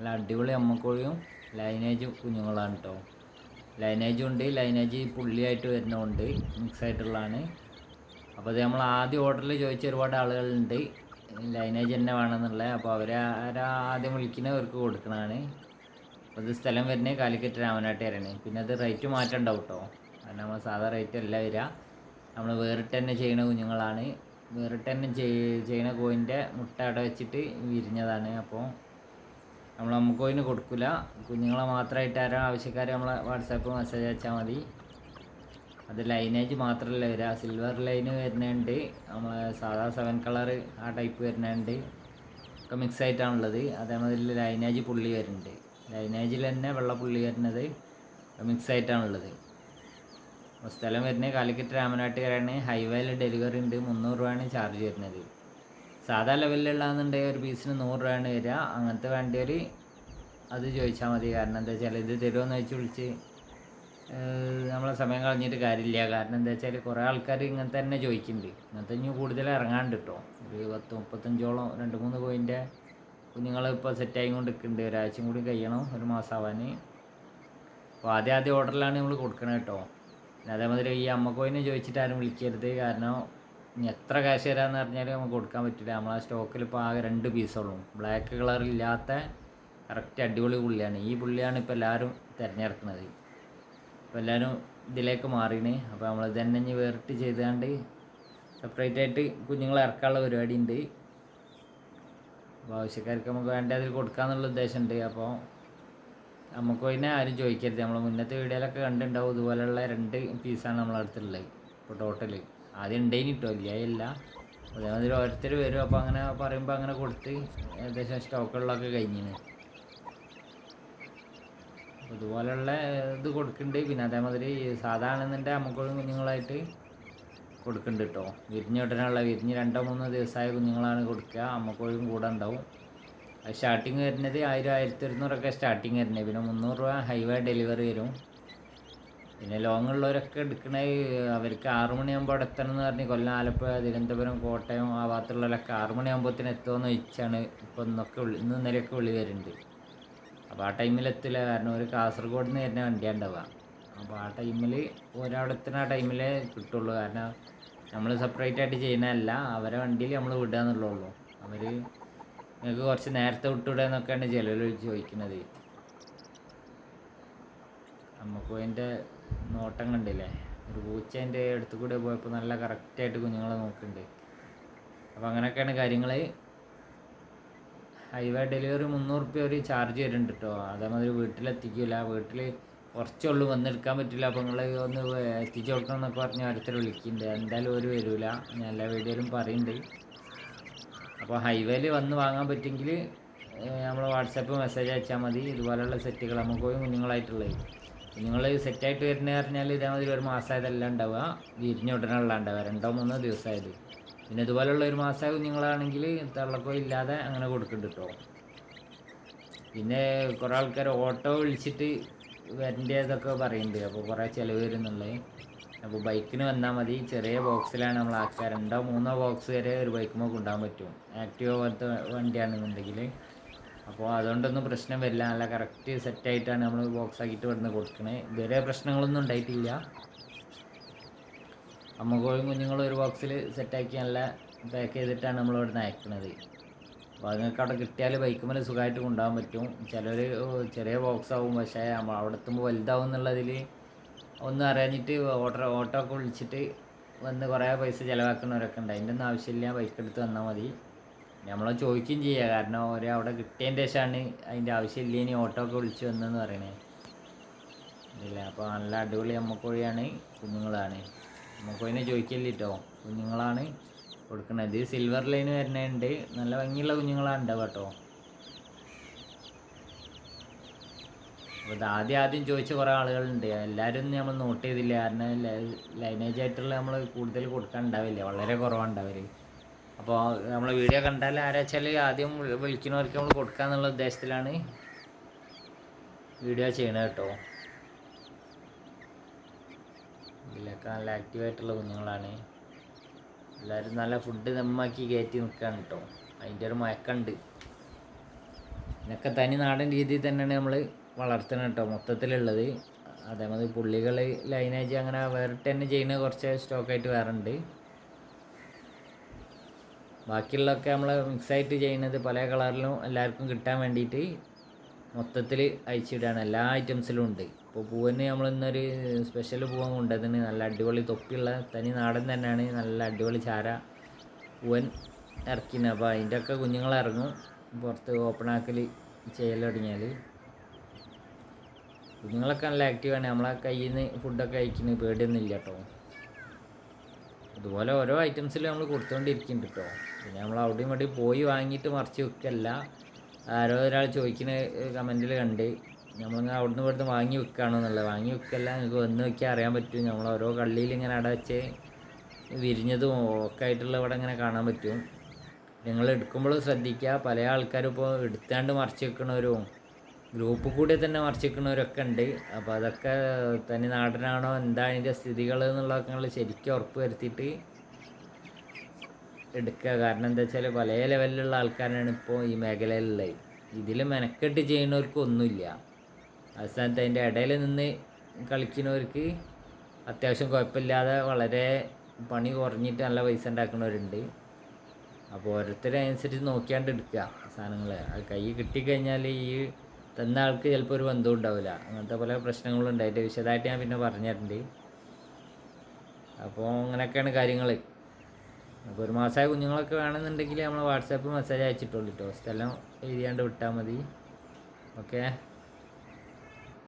നല്ല അടിപൊളി അമ്മക്കോഴിയും ലൈനേജ് കുഞ്ഞുങ്ങളാണ് കേട്ടോ ലൈനേജും ഉണ്ട് ലൈനേജ് പുള്ളിയായിട്ട് വരുന്നുണ്ട് മിക്സ് ആയിട്ടുള്ളതാണ് അപ്പോൾ അത് നമ്മൾ ആദ്യം ഓർഡറിൽ ചോദിച്ച ഒരുപാട് ആളുകളുണ്ട് ലൈനേജ് തന്നെ വേണമെന്നുള്ളത് അപ്പോൾ അവരെ ആദ്യം വിളിക്കുന്നവർക്ക് കൊടുക്കണതാണ്. അപ്പോൾ ഇത് സ്ഥലം വരുന്നത് കാലിക്കറ്റ് രാമനാട്ടുകാരാണ് പിന്നെ അത് റേറ്റ് മാറ്റണ്ടാവും കേട്ടോ കാരണം നമ്മൾ സാധാ റേറ്റ് അല്ല വരിക നമ്മൾ വേറിട്ട് തന്നെ ചെയ്യുന്ന കുഞ്ഞുങ്ങളാണ്. വേറിട്ട് തന്നെ ചെയ്യണ കോയിന്റെ മുട്ട അവിടെ വെച്ചിട്ട് വിരിഞ്ഞതാണ്. അപ്പോൾ നമ്മൾ നമുക്ക് അതിന് കൊടുക്കില്ല കുഞ്ഞുങ്ങളെ മാത്രമായിട്ട് ആരോ ആവശ്യക്കാർ നമ്മളെ വാട്സാപ്പ് മെസ്സേജ് അയച്ചാൽ മതി. അത് ലൈനേജ് മാത്രമല്ല വരിക സിൽവർ ലൈന് വരുന്നുണ്ട്. നമ്മൾ സാധാ സെവൻ കളർ ആ ടൈപ്പ് വരുന്നുണ്ട്. ഒക്കെ മിക്സ് ആയിട്ടാണുള്ളത്. അതേമാതിരി ലൈനേജ് പുള്ളി വരുന്നുണ്ട്. ലൈനേജിൽ തന്നെ വെള്ള പുള്ളി വരുന്നത് മിക്സ് ആയിട്ടാണുള്ളത്. സ്ഥലം വരുന്നത് കാലിക്കറ്റ് രാമനാട്ടുകാരാണ് ഹൈവേയിൽ ഡെലിവറി ഉണ്ട്. മുന്നൂറ് രൂപയാണ് ചാർജ് വരുന്നത്. സാധാ ലെവലിലുള്ളതെന്നുണ്ടെങ്കിൽ ഒരു പീസിന് നൂറ് രൂപയാണ് വരിക. അങ്ങനത്തെ വേണ്ടിയൊരു അത് ചോദിച്ചാൽ മതി. കാരണം എന്താ വെച്ചാൽ ഇത് തരുമെന്ന് വെച്ച് വിളിച്ച് നമ്മളെ സമയം കളഞ്ഞിട്ട് കാര്യമില്ല. കാരണം എന്താ വെച്ചാൽ കുറേ ആൾക്കാർ ഇങ്ങനത്തെ തന്നെ ചോദിക്കുന്നുണ്ട് ഇങ്ങനത്തെ ഇനി കൂടുതൽ ഇറങ്ങാണ്ട് കേട്ടോ ഒരു പത്ത് മുപ്പത്തഞ്ചോളം രണ്ട് മൂന്ന് കോയിന്റെ കുഞ്ഞുങ്ങൾ ഇപ്പോൾ സെറ്റായി കൊണ്ട് നിൽക്കുന്നുണ്ട് ഒരാഴ്ചയും കൂടി കഴിയണം ഒരു മാസം ആവാൻ അപ്പോൾ ആദ്യം ആദ്യം ഓർഡറിലാണ് നമ്മൾ കൊടുക്കണത് കേട്ടോ അതേമാതിരി ഈ അമ്മക്കോയിനെ ചോദിച്ചിട്ട് ആരും വിളിക്കരുത്. കാരണം ഇനി എത്ര കാശ് തരാമെന്ന് പറഞ്ഞാലും നമുക്ക് കൊടുക്കാൻ പറ്റില്ല. നമ്മളെ സ്റ്റോക്കിൽ ഇപ്പോൾ ആകെ രണ്ട് പീസുള്ളൂ ബ്ലാക്ക് കളറില്ലാത്ത കറക്റ്റ് അടിപൊളി പുള്ളിയാണ്. ഈ പുള്ളിയാണ് ഇപ്പോൾ എല്ലാവരും തിരഞ്ഞെടുക്കുന്നത്. അപ്പോൾ എല്ലാവരും ഇതിലേക്ക് മാറിയണേ അപ്പോൾ നമ്മൾ തന്നെ ഇനി വേറിട്ട് ചെയ്താണ്ട് സെപ്പറേറ്റ് ആയിട്ട് കുഞ്ഞുങ്ങളെ ഇറക്കാനുള്ള പരിപാടി ഉണ്ട് അപ്പോൾ ആവശ്യക്കാർക്ക് നമുക്ക് വേണ്ട അതിൽ കൊടുക്കാമെന്നുള്ള ഉദ്ദേശമുണ്ട് അപ്പോൾ നമുക്ക് പിന്നെ ആരും ചോദിക്കരുത്. നമ്മൾ മുന്നത്തെ വീഡിയോയിലൊക്കെ കണ്ടിട്ടുണ്ടാവും ഇതുപോലെയുള്ള രണ്ട് പീസാണ് നമ്മളെ അടുത്തുള്ളത്. ഇപ്പോൾ ടോട്ടൽ ആദ്യം ഉണ്ടേനി കിട്ടും ഇല്ല ഇല്ല. അതേമാതിരി ഓരോരുത്തർ വരും. അപ്പോൾ അങ്ങനെ പറയുമ്പോൾ അങ്ങനെ കൊടുത്ത് ഏകദേശം സ്റ്റോക്കുകളിലൊക്കെ കഴിഞ്ഞിന്. ഇതുപോലെയുള്ള ഇത് കൊടുക്കുന്നുണ്ട് പിന്നെ അതേമാതിരി സാധാരണ നമുക്കൊരു കുഞ്ഞുങ്ങളായിട്ട് കൊടുക്കുന്നുണ്ട് കേട്ടോ വിരിഞ്ഞ് ഉടനെയുള്ള വിരിഞ്ഞ് രണ്ടോ മൂന്നോ ദിവസമായ കുഞ്ഞുങ്ങളാണ് കൊടുക്കുക. അമ്മക്കോഴും കൂടെ ഉണ്ടാവും സ്റ്റാർട്ടിങ് വരുന്നത് ആയിരം ആയിരത്തി ഒരുന്നൂറൊക്കെ സ്റ്റാർട്ടിങ് വരുന്നത്. പിന്നെ മുന്നൂറ് രൂപ ഹൈവേ ഡെലിവറി വരും. പിന്നെ ലോങ് ഉള്ളവരൊക്കെ എടുക്കണ അവർക്ക് ആറു മണിയാകുമ്പോൾ അവിടെ എത്തണം എന്ന് പറഞ്ഞ് കൊല്ലം ആലപ്പുഴ തിരുവനന്തപുരം കോട്ടയം ആ ഭാഗത്തുള്ളവരൊക്കെ ആറു മണിയാകുമ്പോഴത്തേന് എത്തുമെന്ന് വെച്ചാണ് ഇപ്പോൾ ഇന്നൊക്കെ ഇന്ന് ഇന്നലെയൊക്കെ വിളി വരുന്നുണ്ട്. അപ്പോൾ ആ ടൈമിൽ എത്തില്ല കാരണം ഒരു കാസർഗോഡ് നിന്ന് വരുന്ന വണ്ടിയാണ് അപ്പോൾ ആ ടൈമിൽ ഒരവിടെ എത്തുന്ന ആ ടൈമിലേ കിട്ടുള്ളൂ. കാരണം നമ്മൾ സെപ്പറേറ്റ് ആയിട്ട് ചെയ്യുന്നതല്ല അവരെ വണ്ടിയിൽ നമ്മൾ വിടുക എന്നുള്ളൂ അവർ നിങ്ങൾക്ക് കുറച്ച് നേരത്തെ വിട്ടുവിടുക എന്നൊക്കെയാണ് ചിലർ ചോദിക്കുന്നത് നമുക്ക് അതിന്റെ നോട്ടം കണ്ടില്ലേ ഒരു പൂച്ച എന്റെ അടുത്ത് കൂടെ പോയപ്പോൾ നല്ല കറക്റ്റായിട്ട് കുഞ്ഞുങ്ങളെ നോക്കുന്നുണ്ട് അപ്പോൾ അങ്ങനെയൊക്കെയാണ് കാര്യങ്ങൾ ഹൈവേ ഡെലിവറി മുന്നൂറ് റുപ്യ ഒരു ചാർജ് വരുന്നുണ്ട് കേട്ടോ അതേമാതിരി വീട്ടിലെത്തിക്കില്ല വീട്ടിൽ കുറച്ചുള്ളൂ. വന്നെടുക്കാൻ പറ്റില്ല. അപ്പോൾ നിങ്ങൾ ഒന്ന് എത്തിച്ചു കൊടുക്കണം എന്നൊക്കെ പറഞ്ഞ് അടുത്തൊരു വിളിക്കുന്നുണ്ട് എന്തായാലും ഒരു വരില്ല ഞാൻ എല്ലാ വീഡിയോയിലും പറയുന്നുണ്ട് അപ്പോൾ ഹൈവേയിൽ വന്ന് വാങ്ങാൻ പറ്റുമെങ്കിൽ നമ്മൾ വാട്സാപ്പ് മെസ്സേജ് അയച്ചാൽ മതി. ഇതുപോലെയുള്ള സെറ്റുകൾ നമുക്ക് പോയി കുഞ്ഞുങ്ങളായിട്ടുള്ളത് കുഞ്ഞുങ്ങൾ സെറ്റായിട്ട് വരുന്നത് പറഞ്ഞാൽ ഇതേമാതിരി ഒരു മാസമായതല്ല ഉണ്ടാവുക. വിരിഞ്ഞ ഉടനെയുള്ള ഉണ്ടാവുക രണ്ടോ മൂന്നോ ദിവസമായത് പിന്നെ ഇതുപോലുള്ള ഒരു മാസമായ കുഞ്ഞുങ്ങളാണെങ്കിൽ തള്ളക്കോ ഇല്ലാതെ അങ്ങനെ കൊടുക്കുന്നുണ്ട് കേട്ടോ പിന്നെ കുറേ ആൾക്കാർ ഓട്ടോ വിളിച്ചിട്ട് വരേണ്ടതൊക്കെ പറയുന്നുണ്ട് അപ്പോൾ കുറേ ചിലവ് വരുന്നുള്ളത് അപ്പോൾ ബൈക്കിന് വന്നാൽ മതി. ചെറിയ ബോക്സിലാണ് നമ്മൾ ആക്കുക രണ്ടോ മൂന്നോ ബോക്സ് വരെ ഒരു ബൈക്കുമ്പോൾ കൊണ്ടുപോകാൻ പറ്റും. ആക്റ്റീവ പോലത്തെ വണ്ടിയാണെന്നുണ്ടെങ്കിൽ അപ്പോൾ അതുകൊണ്ടൊന്നും പ്രശ്നം വരില്ല. നല്ല കറക്റ്റ് സെറ്റായിട്ടാണ് നമ്മൾ ബോക്സ് ആക്കിയിട്ട് ഇവിടുന്ന് കൊടുക്കണേ. ഇതുവരെ പ്രശ്നങ്ങളൊന്നും ഉണ്ടായിട്ടില്ല. അമ്മക്കോഴും കുഞ്ഞുങ്ങളും ഒരു ബോക്സിൽ സെറ്റാക്കി നല്ല പാക്ക് ചെയ്തിട്ടാണ് നമ്മൾ ഇവിടുന്ന് അയക്കുന്നത് അപ്പോൾ അതുങ്ങൾക്ക് അവിടെ കിട്ടിയാൽ ബൈക്ക് മേലെ സുഖമായിട്ട് കൊണ്ടുപോകാൻ പറ്റും. ചിലർ ചെറിയ ബോക്സ് ആവും. പക്ഷേ അവിടെ എത്തുമ്പോൾ വലുതാവും എന്നുള്ളതിൽ ഒന്നും അറിയാഞ്ഞിട്ട് ഓട്ടോ ഓട്ടോ ഒക്കെ വിളിച്ചിട്ട് വന്ന് കുറേ പൈസ ചിലവാക്കുന്നവരൊക്കെ ഉണ്ട്. അതിന്റെ ഒന്നും ആവശ്യമില്ല. ബൈക്ക് എടുത്ത് വന്നാൽ മതി. നമ്മൾ ചോദിക്കുകയും ചെയ്യുക കാരണം ഒരു അവിടെ കിട്ടിയതിന്റെ ശേഷമാണ് അതിന്റെ ആവശ്യമില്ല. ഇനി ഓട്ടോ ഒക്കെ വിളിച്ച് വന്നതെന്ന് പറയണേ. ഇല്ല അപ്പോൾ നല്ല അടിപൊളി അമ്മക്കോഴിയാണ് കുഞ്ഞുങ്ങളാണ്. അമ്മക്കോഴിനെ ചോദിക്കില്ല കേട്ടോ കുഞ്ഞുങ്ങളാണ് കൊടുക്കുന്നത് ഇത് സിൽവർ ലൈൻ വരുന്നുണ്ട് നല്ല ഭംഗിയുള്ള കുഞ്ഞുങ്ങളാണ് ഉണ്ടാവുക കേട്ടോ അപ്പോൾ ഇത് ആദ്യം ആദ്യം ചോദിച്ച കുറേ ആളുകളുണ്ട്. എല്ലാവരും നമ്മൾ നോട്ട് ചെയ്തില്ല. കാരണം ലൈനേജ് ആയിട്ടുള്ള നമ്മൾ കൂടുതൽ കൊടുക്കാൻ ഉണ്ടാവില്ല. വളരെ കുറവാണ് ഉണ്ടാവൽ. അപ്പോൾ നമ്മൾ വീഡിയോ കണ്ടാൽ ആരാ വെച്ചാൽ ആദ്യം വിളിക്കുന്നവർക്ക് നമ്മൾ കൊടുക്കുക എന്നുള്ള ഉദ്ദേശത്തിലാണ് വീഡിയോ ചെയ്യണത് കേട്ടോ. ഇതിലൊക്കെ നല്ല ആക്റ്റീവായിട്ടുള്ള കുഞ്ഞുങ്ങളാണ്. എല്ലാവരും നല്ല ഫുഡ് ദമ്മാക്കി കയറ്റി നിൽക്കുകയാണ് കേട്ടോ. അതിന്റെ ഒരു മയക്കമുണ്ട് ഇതൊക്കെ തനി നാടൻ രീതിയിൽ തന്നെയാണ് നമ്മൾ വളർത്തുന്നത് കേട്ടോ. മൊത്തത്തിലുള്ളത്. അതേമാതിരി പുള്ളികൾ ലൈനേജ് അങ്ങനെ വേറിട്ട് തന്നെ ചെയ്യുന്ന കുറച്ച് സ്റ്റോക്കായിട്ട് വേറെ ഉണ്ട് ബാക്കിയുള്ളതൊക്കെ നമ്മൾ മിക്സായിട്ട് ചെയ്യുന്നത് പല കളറിലും എല്ലാവർക്കും കിട്ടാൻ വേണ്ടിയിട്ട് മൊത്തത്തിൽ അയച്ചിടാണ് എല്ലാ ഐറ്റംസിലും ഉണ്ട്. ഇപ്പോൾ പൂവിന് നമ്മൾ ഇന്നൊരു സ്പെഷ്യൽ പൂവൻ കൊണ്ടതിന് നല്ല അടിപൊളി തൊപ്പിയുള്ള തനി നാടൻ തന്നെയാണ്. നല്ല അടിപൊളി ചാര പൂവൻ ഇറക്കുന്നത് അപ്പോൾ കുഞ്ഞുങ്ങൾ ഇറങ്ങും. പുറത്ത് ഓപ്പൺ ആക്കൽ ചെയ്യൽ തുടങ്ങിയാൽ കുഞ്ഞുങ്ങളൊക്കെ നല്ല ആക്റ്റീവാണ് നമ്മളെ കയ്യിൽ നിന്ന് ഫുഡൊക്കെ കഴിക്കുന്നത് പേടിയൊന്നുമില്ല കേട്ടോ. അതുപോലെ ഓരോ ഐറ്റംസിൽ നമ്മൾ കൊടുത്തുകൊണ്ടിരിക്കുന്നുണ്ട് കേട്ടോ പിന്നെ നമ്മൾ അവിടെയും ഇവിടെയും പോയി വാങ്ങിയിട്ട് മറിച്ച് വെക്കല്ല. ആരോ ഒരാൾ ചോദിക്കുന്ന കമന്റിൽ കണ്ട് നമ്മളിങ്ങനെ അവിടുന്ന് ഇവിടുന്ന് വാങ്ങി വെക്കുകയാണോ എന്നുള്ളത് വാങ്ങി വെക്കല്ല നിങ്ങൾക്ക് വന്ന് വെക്കാൻ അറിയാൻ പറ്റും. നമ്മൾ ഓരോ കള്ളിയിൽ ഇങ്ങനെ അടച്ച് വിരിഞ്ഞതും ഒക്കെ ആയിട്ടുള്ള ഇവിടെ ഇങ്ങനെ കാണാൻ പറ്റും. നിങ്ങൾ എടുക്കുമ്പോൾ ശ്രദ്ധിക്കുക പല ആൾക്കാരും ഇപ്പോൾ എടുത്താണ്ട് മറിച്ച് വെക്കണവരും ഗ്രൂപ്പ് കൂടി തന്നെ മറിച്ച് വെക്കണവരൊക്കെ ഉണ്ട്. അപ്പോൾ അതൊക്കെ തനി നാടനാണോ? എന്താണ് അതിന്റെ സ്ഥിതികൾ എന്നുള്ളതൊക്കെ നിങ്ങൾ ശരിക്കും ഉറപ്പ് വരുത്തിയിട്ട് എടുക്കുക. കാരണം എന്താ വെച്ചാൽ പല ലെവലിലുള്ള ആൾക്കാരാണ് ഇപ്പോൾ ഈ മേഖലയിലുള്ളത്. ഇതിൽ മെനക്കെട്ട് ചെയ്യുന്നവർക്ക് ഒന്നുമില്ല. അവസാനത്ത് അതിന്റെ ഇടയിൽ നിന്ന് കളിക്കുന്നവർക്ക് അത്യാവശ്യം കുഴപ്പമില്ലാതെ വളരെ പണി കുറഞ്ഞിട്ട് നല്ല പൈസ ഉണ്ടാക്കുന്നവരുണ്ട്. അപ്പോൾ ഓരോരുത്തരനുസരിച്ച് നോക്കിയാണ്ട് എടുക്കുക സാധനങ്ങൾ അത് കൈ കിട്ടിക്കഴിഞ്ഞാൽ ഈ തന്ന ആൾക്ക് ചിലപ്പോൾ ഒരു ബന്ധവും ഉണ്ടാവില്ല. അങ്ങനത്തെ പല പ്രശ്നങ്ങളും അതിന്റെ വിശദമായിട്ട് ഞാൻ പിന്നെ പറഞ്ഞിട്ടുണ്ട്. അപ്പോൾ അങ്ങനെയൊക്കെയാണ് കാര്യങ്ങൾ അപ്പോൾ ഒരു മാസമായ കുഞ്ഞുങ്ങളൊക്കെ വേണമെന്നുണ്ടെങ്കിൽ നമ്മൾ വാട്സാപ്പ് മെസ്സേജ് അയച്ചിട്ടുള്ളൂ കേട്ടോ സ്ഥലം എഴുതിയാണ്ട് വിട്ടാൽ മതി. ഓക്കെ?